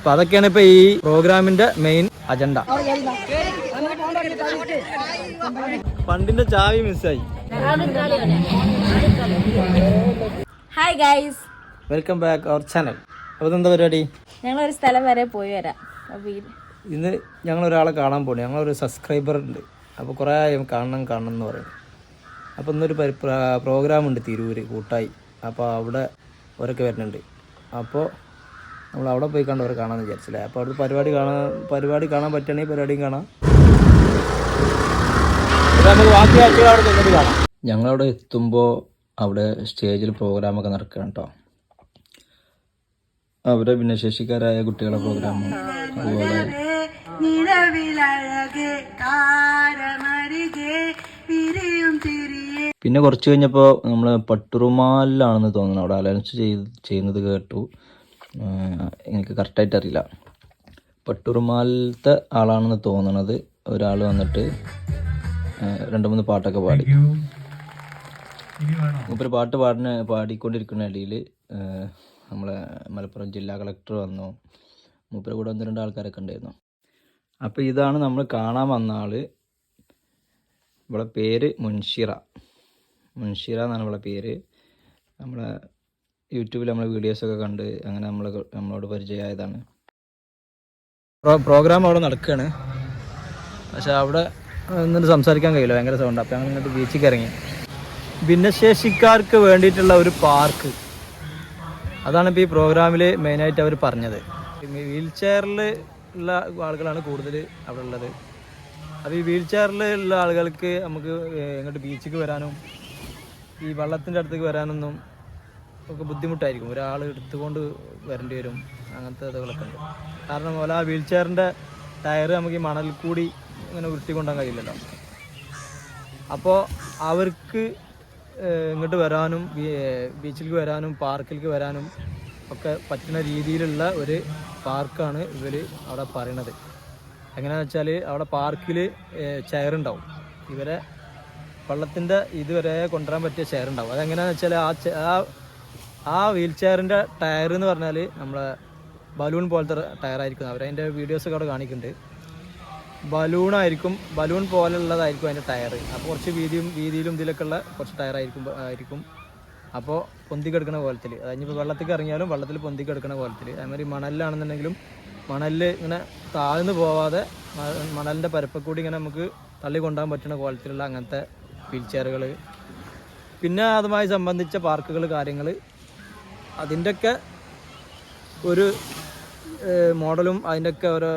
അപ്പൊ അതൊക്കെയാണ് ഇപ്പൊ ഈ പ്രോഗ്രാമിന്റെ മെയിൻ അജണ്ട പണ്ടിന്റെ ചാവി മിസ്സായി hi guys welcome back our channel അപ്പോൾ എന്താ പരിപാടി? ഞങ്ങൾ ഒരു സ്ഥലം വരെ പോയി വരാം. ഇന്ന് ഞങ്ങൾ ഒരാളെ കാണാൻ പോണേ. ഞങ്ങളൊരു സബ്സ്ക്രൈബർ ഉണ്ട്. അപ്പോൾ കുറേ ആയി കാണണം കാണണം എന്ന് പറയും അപ്പോൾ ഇന്നൊരു പരി- പ്രോഗ്രാം ഉണ്ട് തിരൂര് കൂട്ടായി. അപ്പോൾ അവിടെ അവരൊക്കെ വരുന്നുണ്ട്. അപ്പോൾ നമ്മൾ അവിടെ പോയി കണ്ട് അവരെ കാണാമെന്ന് വിചാരിച്ചില്ലേ? അപ്പോൾ അവിടുത്തെ പരിപാടി കാണാൻ പരിപാടി കാണാൻ പറ്റുകയാണെങ്കിൽ പരിപാടിയും കാണാം. അപ്പോൾ നമുക്ക് ബാക്കി കാഴ്ചകൾ അവിടെ ചെന്നിട്ട് കാണാം. ഞങ്ങളവിടെ എത്തുമ്പോൾ അവിടെ സ്റ്റേജിൽ പ്രോഗ്രാമൊക്കെ നടക്കുകയാണ് കേട്ടോ അവരെ ഭിന്നശേഷിക്കാരായ കുട്ടികളെ പ്രോഗ്രാം അതുപോലെ പിന്നെ കുറച്ച് കഴിഞ്ഞപ്പോൾ നമ്മൾ പട്ടുറുമാലിലാണെന്ന് തോന്നുന്നു അവിടെ അലൻസ് ചെയ്ത് ചെയ്യുന്നത് കേട്ടു. എനിക്ക് കറക്റ്റായിട്ട് അറിയില്ല. പട്ടുറുമാലത്തെ ആളാണെന്ന് തോന്നണത് ഒരാൾ വന്നിട്ട് രണ്ട് മൂന്ന് പാട്ടൊക്കെ പാടി. മൂപ്പര് പാട്ട് പാടിന് പാടിക്കൊണ്ടിരിക്കുന്ന ഇടയിൽ നമ്മളെ മലപ്പുറം ജില്ലാ കളക്ടർ വന്നു. മൂപ്പര് കൂടെ ഒന്ന് രണ്ട് ആൾക്കാരൊക്കെ ഉണ്ടായിരുന്നു. അപ്പോൾ ഇതാണ് നമ്മൾ കാണാൻ വന്ന ആൾ ഇവിടെ പേര് മുൻഷിറ. മുൻഷിറ എന്നാണ് ഇവിടെ പേര്. നമ്മളെ യൂട്യൂബിൽ നമ്മൾ വീഡിയോസ് ഒക്കെ കണ്ട് അങ്ങനെ നമ്മൾ നമ്മളോട് പരിചയമായതാണ്. പ്രോഗ്രാം അവിടെ നടക്കുകയാണ് പക്ഷെ അവിടെ എന്നിട്ട് സംസാരിക്കാൻ കഴിയില്ല. ഭയങ്കര സൗണ്ട് അപ്പോൾ ഞങ്ങൾ ഇങ്ങോട്ട് ബീച്ചിൽ ഇറങ്ങി. ഭിന്നശേഷിക്കാർക്ക് വേണ്ടിയിട്ടുള്ള ഒരു പാർക്ക് അതാണ് ഇപ്പോൾ ഈ പ്രോഗ്രാമിൽ മെയിനായിട്ട് അവർ പറഞ്ഞത്. വീൽ ചെയറിൽ ഉള്ള ആളുകളാണ് കൂടുതൽ അവിടെ ഉള്ളത്. അപ്പോൾ ഈ വീൽ ചെയറിൽ ഉള്ള ആളുകൾക്ക് നമുക്ക് ഇങ്ങോട്ട് ബീച്ചിക്ക് വരാനും ഈ വള്ളത്തിന്റെ അടുത്തേക്ക് വരാനൊന്നും ഒക്കെ ബുദ്ധിമുട്ടായിരിക്കും. ഒരാൾ എടുത്തുകൊണ്ട് വരേണ്ടി വരും. അങ്ങനത്തെ ഇതുകളൊക്കെ ഉണ്ട്. കാരണം പോലെ ആ വീൽ ചെയറിന്റെ ടയർ നമുക്ക് ഈ മണലിൽ കൂടി ഇങ്ങനെ ഉരുട്ടിക്കൊണ്ടാൻ കഴിയില്ലല്ലോ. അപ്പോൾ അവർക്ക് ഇങ്ങോട്ട് വരാനും ബീച്ചിലേക്ക് വരാനും പാർക്കിലേക്ക് വരാനും ഒക്കെ പറ്റുന്ന രീതിയിലുള്ള ഒരു പാർക്കാണ് ഇവർ അവിടെ പറയണത്. എങ്ങനെയാണെന്ന് വെച്ചാൽ അവിടെ പാർക്കിൽ ചെയർ ഉണ്ടാവും ഇവരെ വള്ളത്തിന്റെ ഇതുവരെ കൊണ്ടുവരാൻ പറ്റിയ ചെയർ ഉണ്ടാവും അതെങ്ങനെയാണെന്ന് വെച്ചാൽ ആ ആ വീൽ ചെയറിന്റെ ടയർ എന്ന് പറഞ്ഞാൽ നമ്മളെ ബലൂൺ പോലത്തെ ടയർ ആയിരിക്കും. ടയറായിരിക്കും വീഡിയോസ് വീഡിയോസൊക്കെ അവിടെ കാണിക്കുന്നുണ്ട്. ബലൂൺ ആയിരിക്കും ബലൂൺ പോലുള്ളതായിരിക്കും അതിന്റെ ടയർ അപ്പോൾ കുറച്ച് വീതിയും വീതിയിലും ഇതിലൊക്കെ ഉള്ള കുറച്ച് ടയർ ആയിരിക്കും ആയിരിക്കും. അപ്പോൾ പൊന്തി കിടക്കുന്ന കോലത്തിൽ അതായത് ഇപ്പോൾ വെള്ളത്തിൽ ഇറങ്ങിയാലും വെള്ളത്തിൽ പൊന്തി കിടക്കുന്ന കോലത്തിൽ അതേമാതിരി മണലിലാണെന്നുണ്ടെങ്കിലും മണലിൽ ഇങ്ങനെ താഴ്ന്നു പോവാതെ മണലിന്റെ പരപ്പക്കൂടി ഇങ്ങനെ നമുക്ക് തള്ളി കൊണ്ടുപോകാൻ പറ്റുന്ന കോലത്തിലുള്ള അങ്ങനത്തെ വീൽ ചെയറുകൾ പിന്നെ അതുമായി സംബന്ധിച്ച പാർക്കുകൾ കാര്യങ്ങൾ അതിന്റെയൊക്കെ ഒരു മോഡലും അതിന്റെയൊക്കെ ഓരോ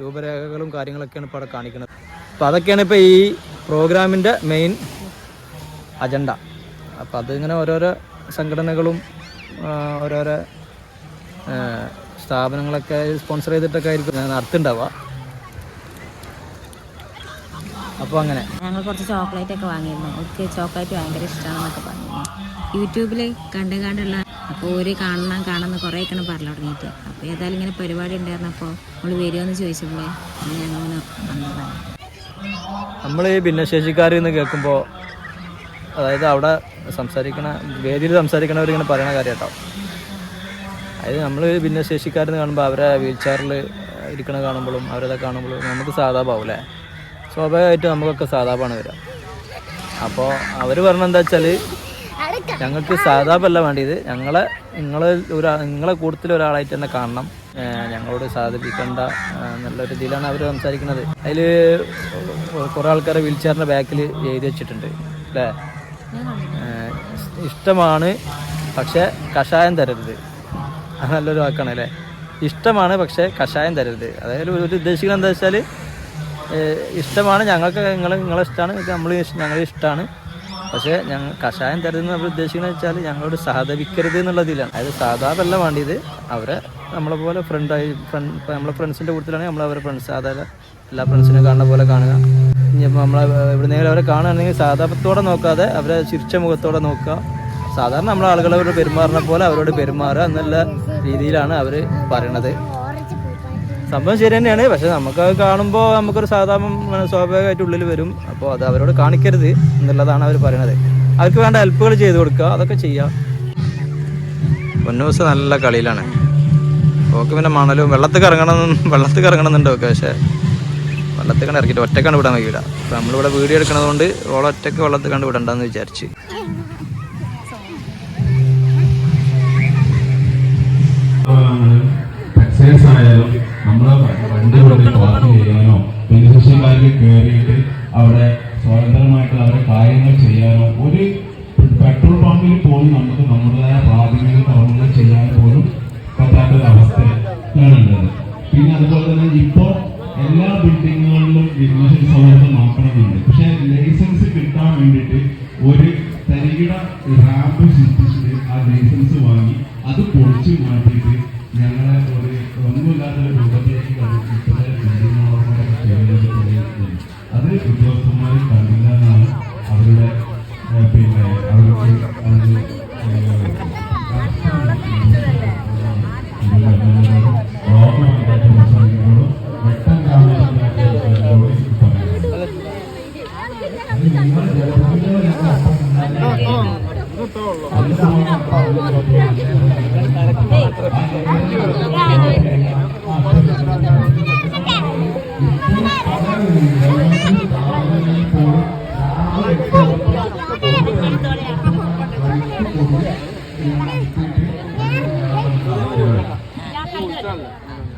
രൂപരേഖകളും കാര്യങ്ങളൊക്കെയാണ് ഇപ്പോൾ അവിടെ കാണിക്കുന്നത്. അപ്പോൾ അതൊക്കെയാണ് ഇപ്പോൾ ഈ പ്രോഗ്രാമിന്റെ മെയിൻ അജണ്ട. അപ്പോൾ അതിങ്ങനെ ഓരോരോ സംഘടനകളും ഓരോരോ സ്ഥാപനങ്ങളൊക്കെ സ്പോൺസർ ചെയ്തിട്ടൊക്കെ ആയിരിക്കും നടത്തുണ്ടാവുക. അപ്പോൾ അങ്ങനെ. ഞങ്ങൾ കുറച്ച് ചോക്ലേറ്റ് ഒക്കെ വാങ്ങിയിരുന്നു. എനിക്ക് ചോക്ലേറ്റ് ഭയങ്കര ഇഷ്ടമാണെന്നൊക്കെ പറഞ്ഞിരുന്നു യൂട്യൂബിൽ കണ്ട് കണ്ടുള്ള അപ്പോൾ ഒരു കാണണം കാണുന്ന കുറേ ഒക്കെ പറഞ്ഞു തുടങ്ങിയിട്ട്. അപ്പോൾ ഏതായാലും ഇങ്ങനെ പരിപാടി ഉണ്ടായിരുന്നപ്പോൾ നമ്മൾ വരുമെന്ന് ചോദിച്ചപ്പോൾ അന്ന് ഞങ്ങൾ നമ്മൾ ഈ ഭിന്നശേഷിക്കാർ എന്ന് കേൾക്കുമ്പോൾ അതായത് അവിടെ സംസാരിക്കണ വേദിയിൽ സംസാരിക്കണവരിങ്ങനെ പറയണ കാര്യം കേട്ടോ അതായത് നമ്മൾ ഭിന്നശേഷിക്കാരെന്ന് കാണുമ്പോൾ അവരെ വീൽ ചെയറിൽ ഇരിക്കണ കാണുമ്പോഴും അവരത് കാണുമ്പോഴും നമുക്ക് സാധാപാവും അല്ലേ? സ്വാഭാവികമായിട്ടും നമുക്കൊക്കെ സാധാപാണ് വരിക. അപ്പോൾ അവർ പറഞ്ഞെന്താ വെച്ചാൽ ഞങ്ങൾക്ക് സാധാപല്ല വേണ്ടിയത്. ഞങ്ങളെ നിങ്ങളെ ഒരാ നിങ്ങളെ കൂട്ടത്തിൽ ഒരാളായിട്ട് തന്നെ കാണണം. ഞങ്ങളോട് സാധിപ്പിക്കേണ്ട നല്ല ഇതിലാണ് അവർ സംസാരിക്കുന്നത്. അതിൽ കുറേ ആൾക്കാരെ വീൽ ചെയറിന്റെ ബാക്കിൽ എഴുതി വെച്ചിട്ടുണ്ട്. അല്ലേ? ഇഷ്ടമാണ് പക്ഷേ കഷായം തരരുത്. അത് നല്ലൊരു വാക്കാണ് അല്ലേ? ഇഷ്ടമാണ് പക്ഷേ കഷായം തരരുത്. അതായത് ഒരു ഉദ്ദേശിക്കുന്നത് എന്താ വെച്ചാൽ ഇഷ്ടമാണ് ഞങ്ങൾക്ക് നിങ്ങൾ നിങ്ങളെ ഇഷ്ടമാണ് നമ്മൾ ഞങ്ങളെ ഇഷ്ടമാണ് പക്ഷേ ഞങ്ങൾ കഷായം തരുന്നത് നമ്മൾ ഉദ്ദേശിക്കുന്നത് വെച്ചാൽ ഞങ്ങളോട് സഹതപിക്കരുത് എന്നുള്ളതിലാണ്. അതായത് സാധാരണ വേണ്ടിയത് അവരെ നമ്മളെ പോലെ ഫ്രണ്ടായി ഫ്രണ്ട് നമ്മളെ ഫ്രണ്ട്സിന്റെ കൂട്ടത്തിലാണെങ്കിൽ നമ്മൾ അവരെ ഫ്രണ്ട്സ് സാധാരണ എല്ലാ ഫ്രണ്ട്സിനെ കാണുന്ന പോലെ കാണുക. ഇനിയിപ്പോൾ നമ്മളെ എവിടുന്നെങ്കിലും അവരെ കാണുകയാണെങ്കിൽ സാധാരണത്തോടെ നോക്കാതെ അവരെ ചിരിച്ച മുഖത്തോടെ നോക്കുക. സാധാരണ നമ്മൾ അവരോട് പെരുമാറുന്ന പോലെ അവരോട് പെരുമാറുക എന്നുള്ള രീതിയിലാണ് അവർ പറയണത്. സംഭവം ശരി തന്നെയാണ്. പക്ഷെ നമുക്ക് അത് കാണുമ്പോൾ നമുക്കൊരു സാധാരണ സ്വാഭാവികമായിട്ട് ഉള്ളിൽ വരും. അപ്പോൾ അത് അവരോട് കാണിക്കരുത് എന്നുള്ളതാണ് അവർ പറയണത്. അവർക്ക് വേണ്ട ഹെൽപ്പുകൾ ചെയ്ത് കൊടുക്കുക. അതൊക്കെ ചെയ്യാം. പൊന്നൂസ് നല്ല കളിയിലാണ്. ഓക്കെ പിന്നെ മണലും വെള്ളത്തിൽ ഇറങ്ങണം വെള്ളത്തിൽ ഇറങ്ങണമെന്നുണ്ട് ഓക്കെ. പക്ഷേ വെള്ളത്തിൽ കണ്ട് ഇറക്കിയിട്ട് ഒറ്റക്കാണ് വിടാൻ കഴിയില്ല അപ്പം നമ്മളിവിടെ വീഡിയോ എടുക്കണതുകൊണ്ട് ഓളൊറ്റക്ക് വെള്ളത്തിൽ കണ്ട് വിടണ്ടെന്ന് വിചാരിച്ച്. നോക്കണമെന്നുണ്ട് പക്ഷെ ലൈസൻസ് കിട്ടാൻ വേണ്ടിയിട്ട് ഒരു തരികിട റാമ്പ്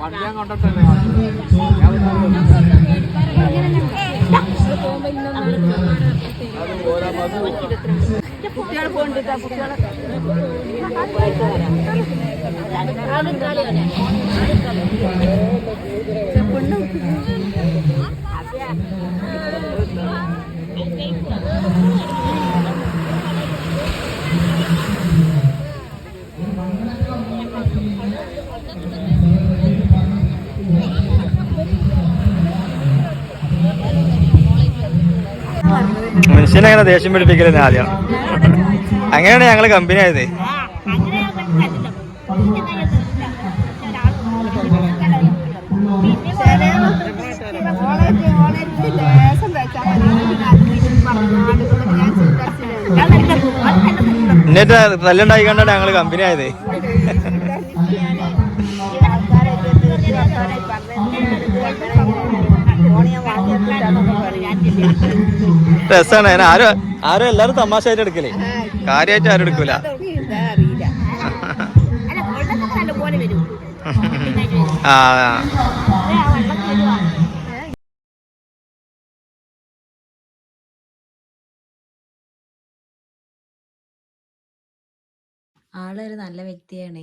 വണ്ടിയാൻ കൊണ്ടിട്ടല്ലേ. പോകുമ്പോ കുട്ടികൾ പോകണ്ടിട്ടാ കുട്ടികളെ പെണ്ണും മനുഷ്യനെ അങ്ങനെ ദേഷ്യം പിടിപ്പിക്കലെന്ന് ആദ്യം. അങ്ങനെയാണ് ഞങ്ങൾ കമ്പനി ആയത്. എന്നിട്ട് തല്ലുണ്ടായി കണ്ടാണ് ഞങ്ങൾ കമ്പനി ആയത്. രസാണ്. അതിന് ആരും ആരും എല്ലാരും തമാശ ആയിട്ട് എടുക്കലേ. കാര്യമായിട്ട് ആരും എടുക്കൂല. ആ ആ. ആളൊരു നല്ല വ്യക്തിയാണ്.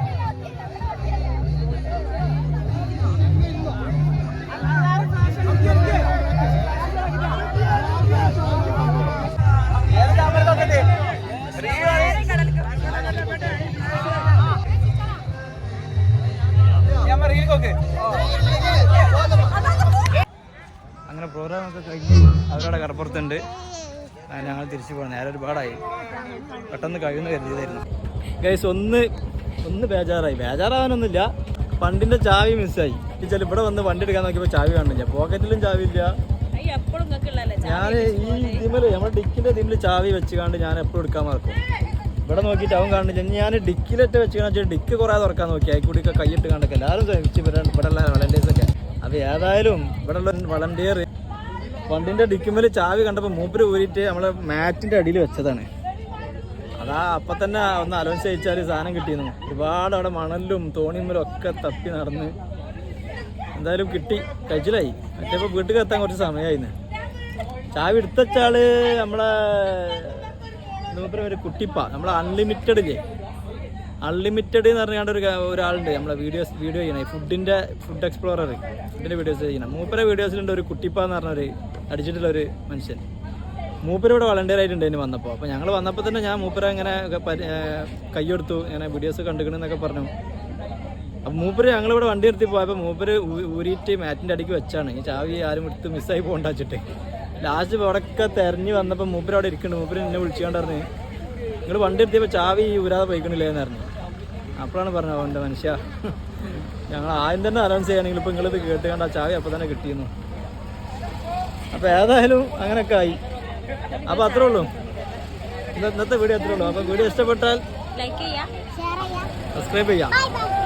ആ, ഞങ്ങൾ തിരിച്ചു പോകണം നേരെ ഒരുപാടായി. പെട്ടെന്ന് കഴിയുന്ന കരുതിയതായിരുന്നു. ഗൈസ് ഒന്ന് ഒന്ന് ബേജാറായി. ബേജാറാവാനൊന്നുമില്ല. പണ്ടിന്റെ ചാവി മിസ്സായി. വെച്ചാൽ ഇവിടെ വന്ന് വണ്ടി എടുക്കാൻ നോക്കിയപ്പോൾ ചാവി കാണുന്നില്ല. പോക്കറ്റിലും ചാവി ഇല്ല. ഞാൻ ഈ ഇതിമൽ നമ്മുടെ ഡിക്കിന്റെ ഇതിമിൽ ചാവി വെച്ച് കണ്ട് ഞാൻ എപ്പോഴും എടുക്കാൻ മറക്കും. ഇവിടെ നോക്കിയിട്ട് അവൻ കാണുന്നില്ല. ഞാൻ ഡിക്കിലൊക്കെ വെച്ച് കാണിച്ചാൽ ഡിക്ക് കുറേ തുറക്കാൻ നോക്കി. അതിക്കൂടിയൊക്കെ കൈയിട്ട് കണ്ടൊക്കെ എല്ലാവരും ശ്രമിച്ച് ഇവിടെ ഇവിടെ ഉള്ള വളണ്ടിയേഴ്സ് ഒക്കെ. അപ്പോൾ ഏതായാലും ഇവിടെ ഉള്ള വളണ്ടിയർ വണ്ടിന്റെ ഡിക്കുമ്മൽ ചാവി കണ്ടപ്പോൾ മൂപ്പര് ഊരിയിട്ട് നമ്മളെ മാറ്റിന്റെ അടിയിൽ വെച്ചതാണ്. അതാ അപ്പൊ തന്നെ ഒന്ന് അലോൻസ് അയച്ചാൽ സാധനം കിട്ടിയിരുന്നു. ഒരുപാട് അവിടെ മണലും തോണിമ്മലും ഒക്കെ തപ്പി നടന്ന് എന്തായാലും കിട്ടി. കഴിച്ചിലായി. മറ്റേ വീട്ടിൽ എത്താൻ കുറച്ച് സമയമായിരുന്നു ചാവി എടുത്തച്ചാൾ നമ്മളെ മൂപ്പര് ഒരു കുട്ടിപ്പ. നമ്മളെ അൺലിമിറ്റഡ് ഇല്ലേ? അൺലിമിറ്റഡ് എന്ന് പറഞ്ഞാണ്ട് ഒരു ഒരാളുണ്ട്. നമ്മളെ വീഡിയോസ് വീഡിയോ ചെയ്യണേ ഫുഡിന്റെ ഫുഡ് എക്സ്പ്ലോറർ ഫുഡിന്റെ വീഡിയോസ് ചെയ്യണം മൂപ്പരെ വീഡിയോസിലുണ്ട് ഒരു കുട്ടിപ്പ എന്ന് പറഞ്ഞൊരു അടിച്ചിട്ടുള്ള ഒരു മനുഷ്യൻ. മൂപ്പര് ഇവിടെ വളണ്ടിയർ ആയിട്ടുണ്ട് ഇനി വന്നപ്പോൾ അപ്പോൾ ഞങ്ങൾ വന്നപ്പോൾ തന്നെ ഞാൻ മൂപ്പര ഇങ്ങനെ കൈയ്യെടുത്തു ഇങ്ങനെ വീഡിയോസ് കണ്ടുക്കണെന്നൊക്കെ പറഞ്ഞു. അപ്പം മൂപ്പര് ഞങ്ങളിവിടെ വണ്ടി നിർത്തി പോയപ്പോൾ മൂപ്പര് ഊരിയിട്ട് മാറ്റിന്റെ അടിക്ക് വെച്ചാണ്. ഈ ചാവി ആരും എടുത്ത് മിസ്സായി പോകണ്ട വെച്ചിട്ട്. ലാസ്റ്റ് ഇവിടെയൊക്കെ തെരഞ്ഞു വന്നപ്പോൾ മൂപ്പര് അവിടെ ഇരിക്കുന്നുണ്ട് മൂപ്പര് എന്നെ വിളിച്ചുകൊണ്ടിരുന്നു നിങ്ങൾ വണ്ടി എടുത്തിയപ്പോൾ ചാവി ഊരാതെ പോയിക്കണില്ലേന്ന് പറഞ്ഞു അപ്പോഴാണ് പറഞ്ഞത് അവന്റെ മനുഷ്യ. ഞങ്ങൾ ആദ്യം തന്നെ അനൗൺസ് ചെയ്യുകയാണെങ്കിൽ ഇപ്പോൾ നിങ്ങളിത് കേട്ട് കണ്ട ചാവി അപ്പോൾ തന്നെ കിട്ടിയിരുന്നു അപ്പോൾ ഏതായാലും അങ്ങനെയൊക്കെ ആയി. അപ്പോൾ അത്രേ ഉള്ളൂ. ഇന്നത്തെ വീഡിയോ അത്രേ ഉള്ളൂ. അപ്പോൾ വീഡിയോ ഇഷ്ടപ്പെട്ടാൽ സബ്സ്ക്രൈബ് ചെയ്യാം.